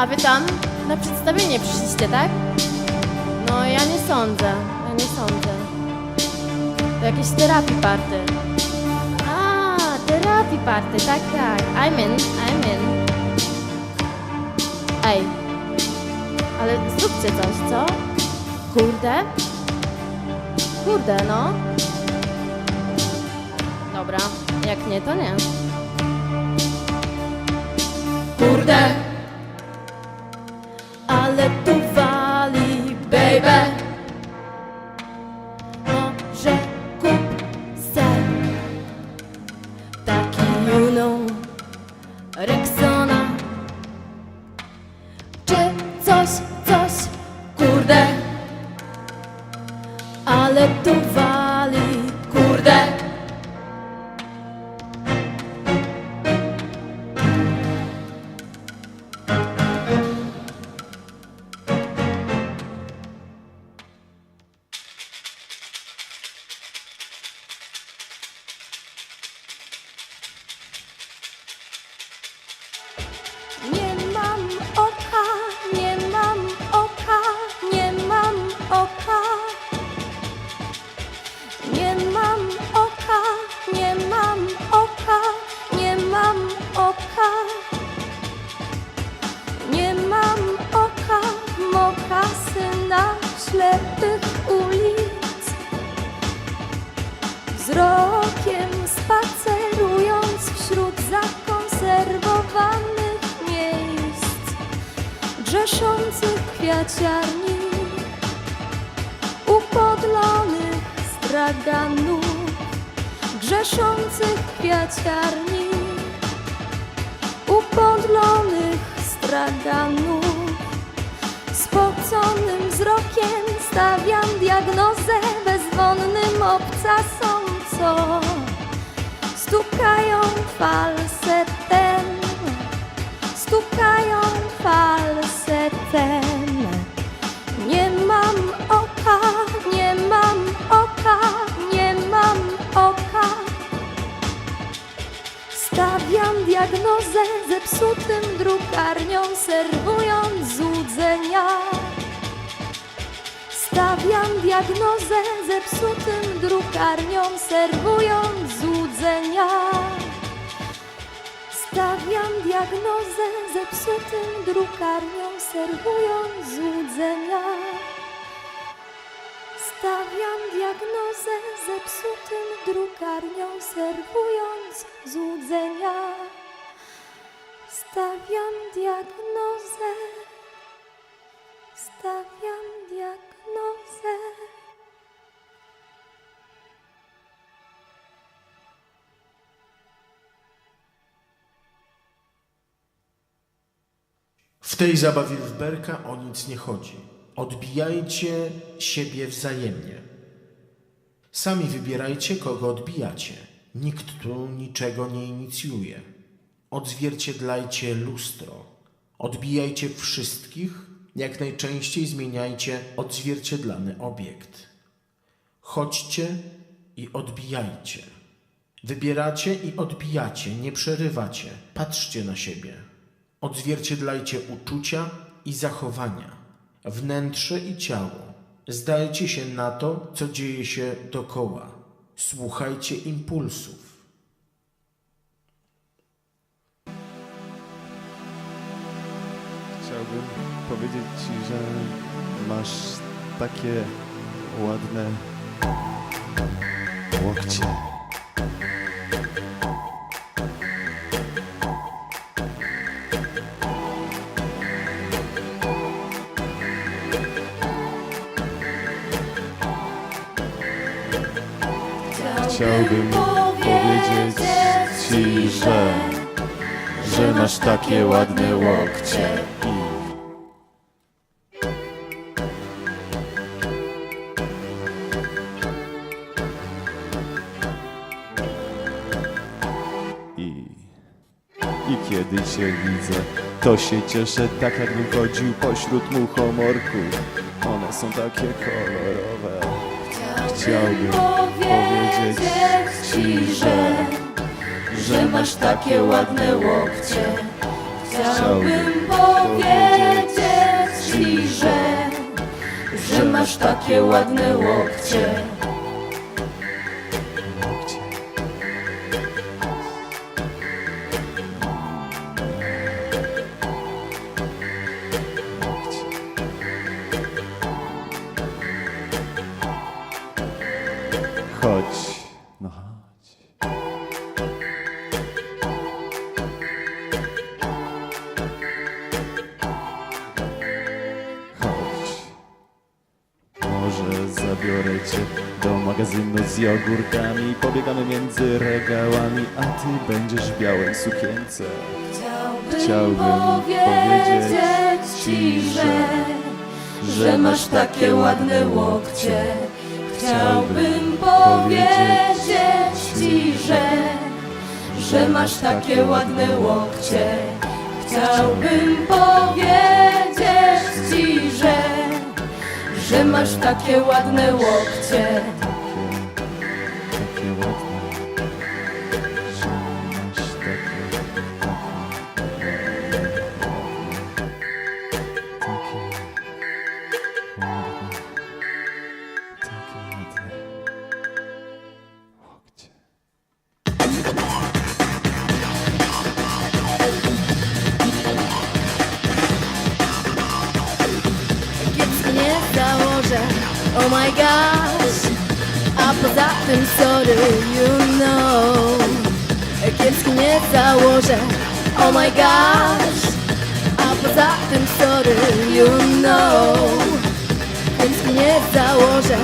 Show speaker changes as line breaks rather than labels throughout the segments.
A wy tam na przedstawienie przyszliście, tak? No ja nie sądzę, ja nie sądzę. To jakieś terapii party. A, terapii party, tak, tak. I'm in, I'm in. Ej, ale zróbcie coś, co? Kurde? Kurde, no. Dobra, jak nie, to nie. Kurde!
Straganów, grzeszących kwiaciarni, upodlonych straganów. Spoconym wzrokiem stawiam diagnozę bezwonnym obcasom, co stukają falsetem, stukają falsetem. Zepsutym drukarniom, serwując złudzenia. Stawiam diagnozę zepsutym drukarniom, serwując złudzenia. Stawiam diagnozę zepsutym drukarniom, serwując złudzenia. Stawiam diagnozę zepsutym drukarniom, serwując złudzenia. Stawiam diagnozę, stawiam diagnozę.
W tej zabawie w berka o nic nie chodzi. Odbijajcie siebie wzajemnie. Sami wybierajcie, kogo odbijacie. Nikt tu niczego nie inicjuje. Odzwierciedlajcie lustro. Odbijajcie wszystkich, jak najczęściej zmieniajcie odzwierciedlany obiekt. Chodźcie i odbijajcie. Wybieracie i odbijacie, nie przerywacie. Patrzcie na siebie. Odzwierciedlajcie uczucia i zachowania, wnętrze i ciało. Zdajcie się na to, co dzieje się dokoła. Słuchajcie impulsów.
Chciałbym powiedzieć Ci, że masz takie ładne łokcie. Chciałbym powiedzieć Ci, że, że masz takie ładne łokcie i I, kiedy cię widzę, to się cieszę tak jakbym chodził pośród muchomorków. One są takie kolorowe. Chciałbym powiedzieć ci, że,
że masz takie ładne łokcie. Chciałbym powiedzieć ci, że, że masz takie ładne łokcie.
Z jogurtami. Pobiegamy między regałami, a ty będziesz w białej sukience. Chciałbym powiedzieć ci, że,
że masz takie ładne łokcie. Chciałbym powiedzieć ci, że, że masz takie ładne łokcie. Chciałbym powiedzieć ci, że, że masz takie ładne łokcie. Oh my gosh A poza tym sorry, you know. Kiepski nie założę, oh my gosh A poza tym sorry, you know. Kiepski nie założę,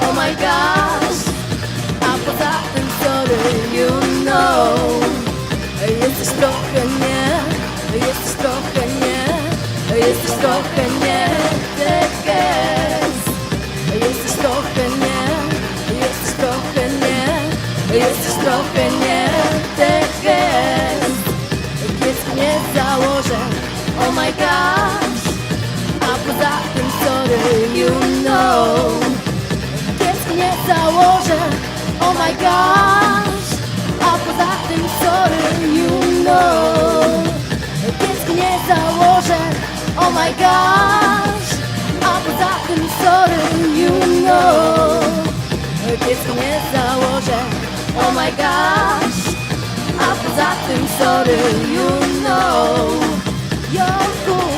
oh my gosh A poza tym sorry, you know my gosh. A poza tym sorry, you know Pieski nie założę, oh my gosh. A poza tym sorry, you know Jogurty saks,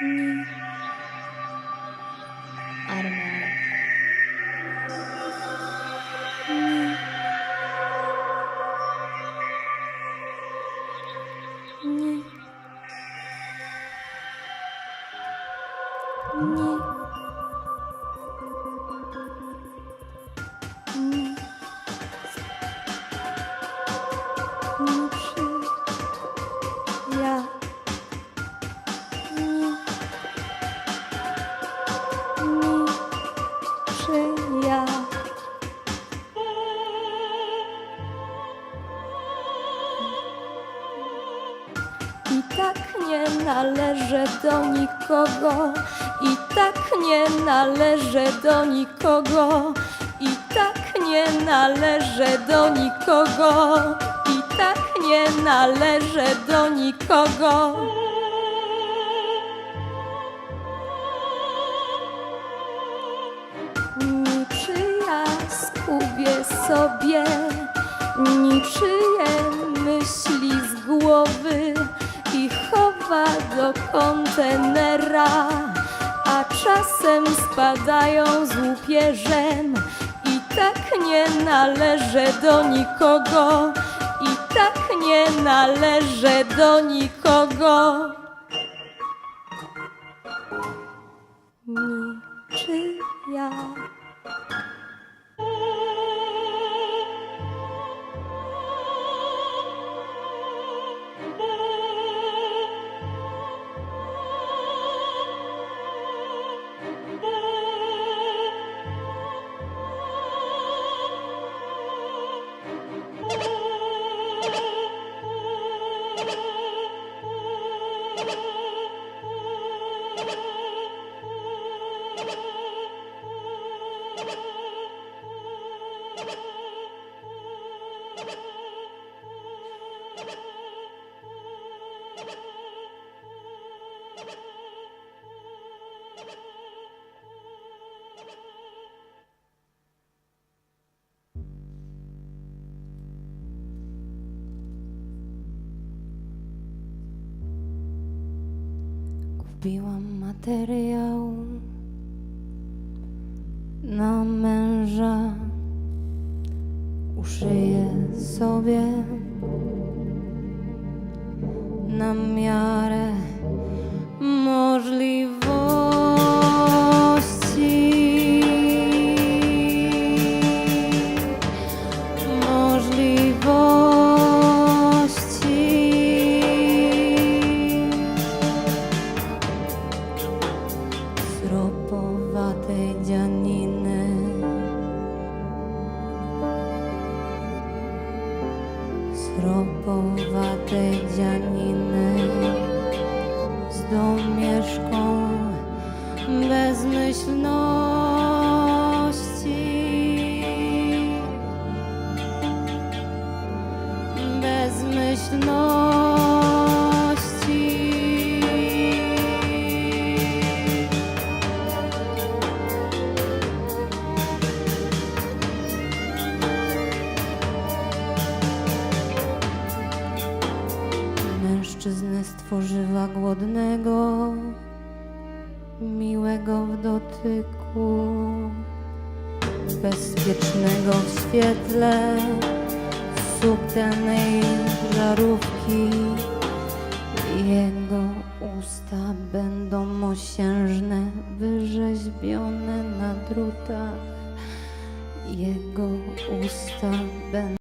嗯。Do nikogo, i tak nie należę do nikogo, i tak nie należę do nikogo, i tak nie należę do nikogo.
Do kontenera, a czasem spadają z łupieżem. I tak nie należę do nikogo, i tak nie należę do nikogo. Niczyja. Kupiłam materiał na męża, uszyję sobie na miarę głodnego, miłego w dotyku, bezpiecznego w świetle subtelnej żarówki. Jego usta będą mosiężne, wyrzeźbione na drutach. Jego usta będą